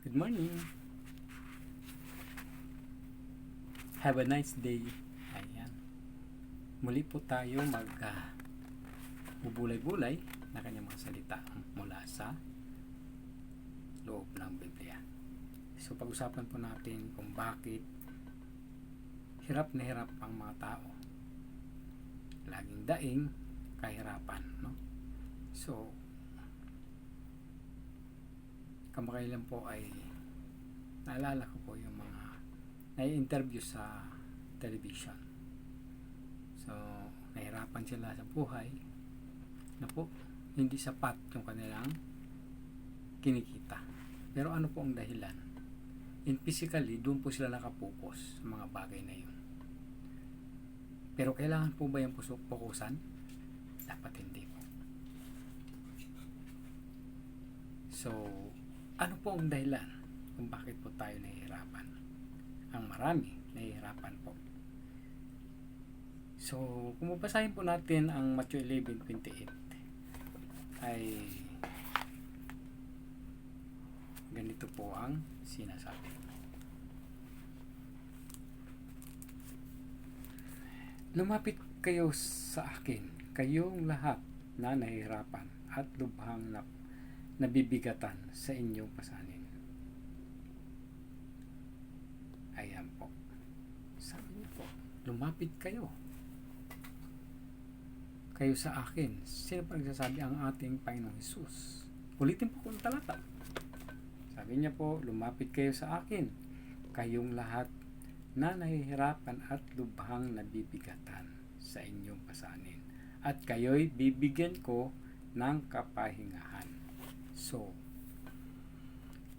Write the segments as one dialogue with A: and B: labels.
A: Good morning. Have a nice day. Ayan. Muli po tayo mag ah, bubulay-bulay na kanyang mga salita mula sa loob ng Biblia. So pag-usapan po natin kung bakit hirap na hirap ang mga tao. Laging daing kahirapan, no? So, kamakailan po ay naalala ko po yung mga nai-interview sa television. So, nahirapan sila sa buhay na po hindi sapat yung kanilang kinikita. Pero ano po ang dahilan? In physically, doon po sila nakapokus sa mga bagay na yun. Pero kailangan po ba yung pusok pokusan? Dapat hindi po. So, ano po ang dahilan kung bakit po tayo nahihirapan? Ang marami nahihirapan po. So, kung mabasahin po natin ang Matthew 11.28 ay ganito po ang sinasabi. Lumapit kayo sa akin, kayong lahat na nahihirapan at lubhang na nabibigatan sa inyong pasanin. Ayan po. Sabi niyo po, lumapit kayo. Kayo sa akin. Sino pa nagsasabi ang ating Panginoong Hesus? Ulitin po kung talata. Sabi niya po, lumapit kayo sa akin. Kayong lahat na nahihirapan at lubhang nabibigatan sa inyong pasanin. At kayo'y bibigyan ko ng kapahingahan. So,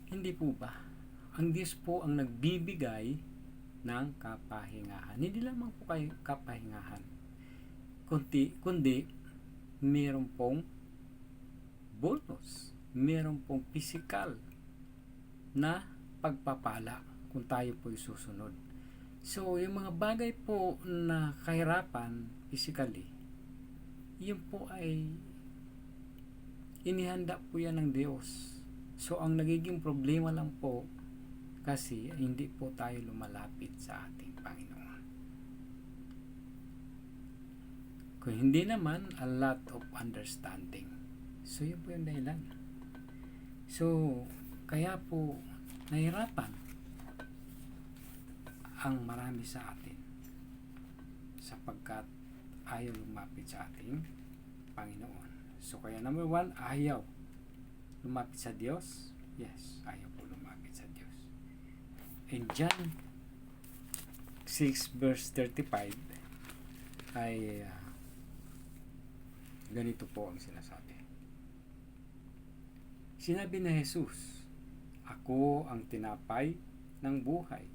A: hindi po ba? Ang Diyos po ang nagbibigay ng kapahingahan. Hindi lamang po kayo kapahingahan. Kundi, kundi meron pong bonus. Meron pong physical na pagpapala kung tayo po susunod. So, yung mga bagay po na kahirapan physically, yun po ay inihanda po yan ng Diyos. So, ang nagiging problema lang po kasi hindi po tayo lumalapit sa ating Panginoon. Kung hindi naman, a lot of understanding. So, yun po yung dahilan. So, kaya po, nahirapan ang marami sa atin sapagkat ayaw lumapit sa ating Panginoon. So, kaya number one, ayaw lumapit sa Diyos. Yes, ayaw po lumapit sa Diyos. In John 6 verse 35 ay uh, ganito po ang sinasabi. Sinabi na Jesus, Ako ang tinapay ng buhay.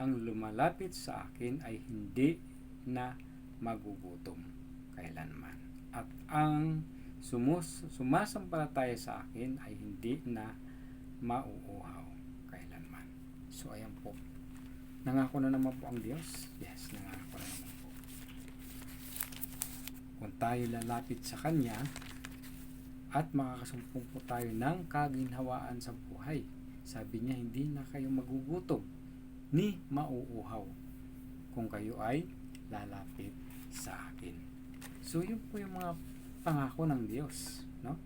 A: Ang lumalapit sa akin ay hindi na magugutom kailanman. At ang sumus, sumasampalataya sa akin ay hindi na mauuhaw kailanman. So, ayan po. Nangako na naman po ang Diyos? Yes, nangako na naman po. Kung tayo lalapit sa Kanya, at makakasumpong po tayo ng kaginhawaan sa buhay. Sabi niya, hindi na kayo magugutom ni mauuhaw kung kayo ay lalapit sa akin. So, yun po yung mga pangako ng Diyos. No?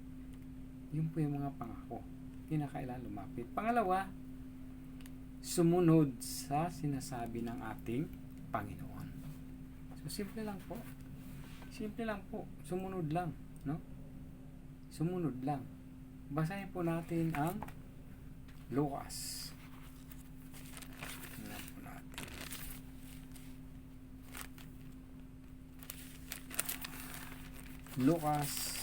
A: Yun po yung mga pangako. Hindi lumapit. Pangalawa, sumunod sa sinasabi ng ating Panginoon. So, simple lang po. Simple lang po. Sumunod lang. No? Sumunod lang. Basahin po natin ang Lucas. Tingnan po natin. Lucas.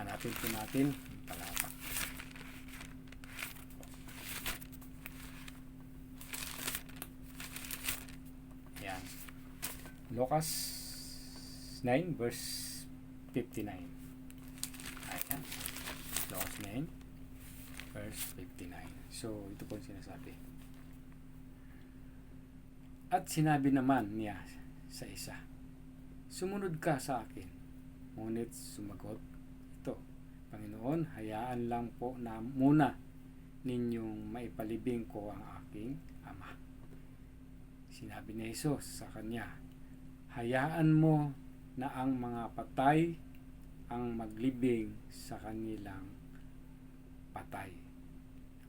A: Hanapin po natin palapa. Yan. Lucas 9 verse 59. Ayan. Lucas 9 verse 59. So, ito po ang sinasabi. At sinabi naman niya sa isa, Sumunod ka sa akin. Ngunit sumagot ito, Panginoon, hayaan lang po na muna ninyong maipalibing ko ang aking ama. Sinabi ni Jesus sa kanya, Hayaan mo na ang mga patay ang maglibing sa kanilang patay.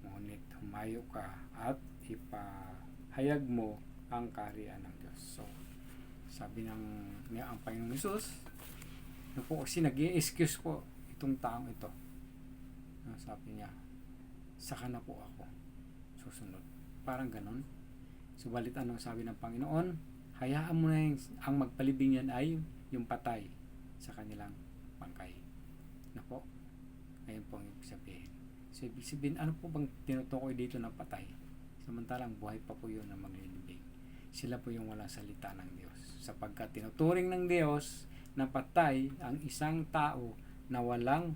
A: Ngunit humayo ka at ipahayag mo ang kaharian ng Diyos. So, sabi ng niya ang Panginoong Jesus, na po kasi nag excuse po itong taong ito. Ah, Sabi niya, saka na po ako susunod. Parang ganon. Subalit anong sabi ng Panginoon, hayaan mo na yung, ang magpalibing yan ay yung patay sa kanilang bangkay. Na po, ayun po ang ibig sabihin. So, ibig sabihin, ano po bang tinutukoy dito ng patay? Samantalang buhay pa po yun na maglilibing. Sila po yung walang salita ng Diyos. Sapagkat tinuturing ng Diyos na patay ang isang tao na walang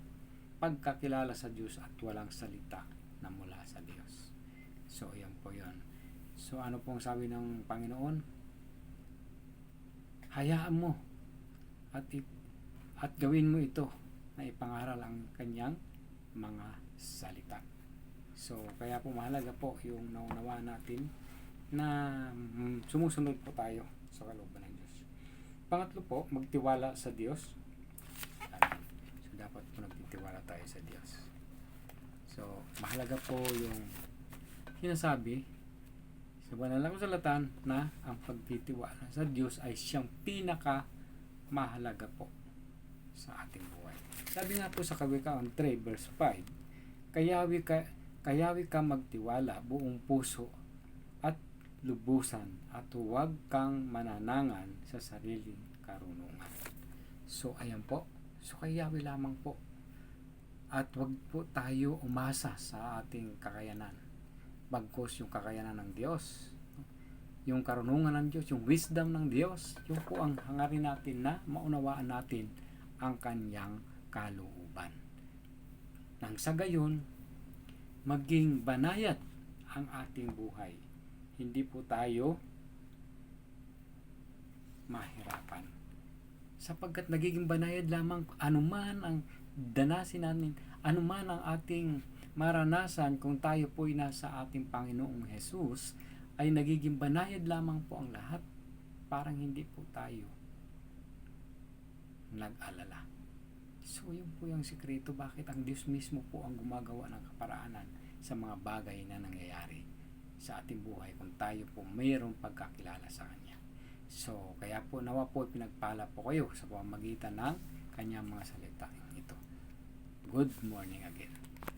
A: pagkakilala sa Diyos at walang salita na mula sa Diyos. So, yan po yun. So, ano pong sabi ng Panginoon? Hayaan mo at at gawin mo ito na ipangaral ang kanyang mga salita. So, kaya po mahalaga po yung naunawa natin na mm, sumusunod po tayo sa kalooban ng Diyos. Pangatlo po, magtiwala sa Diyos. So, dapat po nagtitiwala tayo sa Diyos. So, mahalaga po yung sinasabi sa banal na kasulatan na ang pagtitiwala sa Diyos ay siyang pinaka mahalaga po sa ating buhay. Sabi nga po sa Kawikaan 3 verse 5, kayawi ka, kayawi ka magtiwala buong puso at lubusan at huwag kang mananangan sa sariling karunungan. So ayan po. So kayawi lamang po. At huwag po tayo umasa sa ating kakayanan. Bagkos yung kakayanan ng Diyos. Yung karunungan ng Diyos, yung wisdom ng Diyos, yung po ang hangarin natin na maunawaan natin ang kanyang kalooban. Nang sa gayon, maging banayat ang ating buhay. Hindi po tayo mahirapan. Sapagkat nagiging banayad lamang anuman ang danasin natin, anuman ang ating maranasan kung tayo po'y nasa ating Panginoong Jesus, ay nagiging banayad lamang po ang lahat. Parang hindi po tayo nag-alala. So, yun po yung sikreto bakit ang Diyos mismo po ang gumagawa ng kaparaanan sa mga bagay na nangyayari sa ating buhay kung tayo po mayroong pagkakilala sa Kanya. So, kaya po nawa po pinagpala po kayo sa pamamagitan ng kanyang mga salita ito. Good morning again.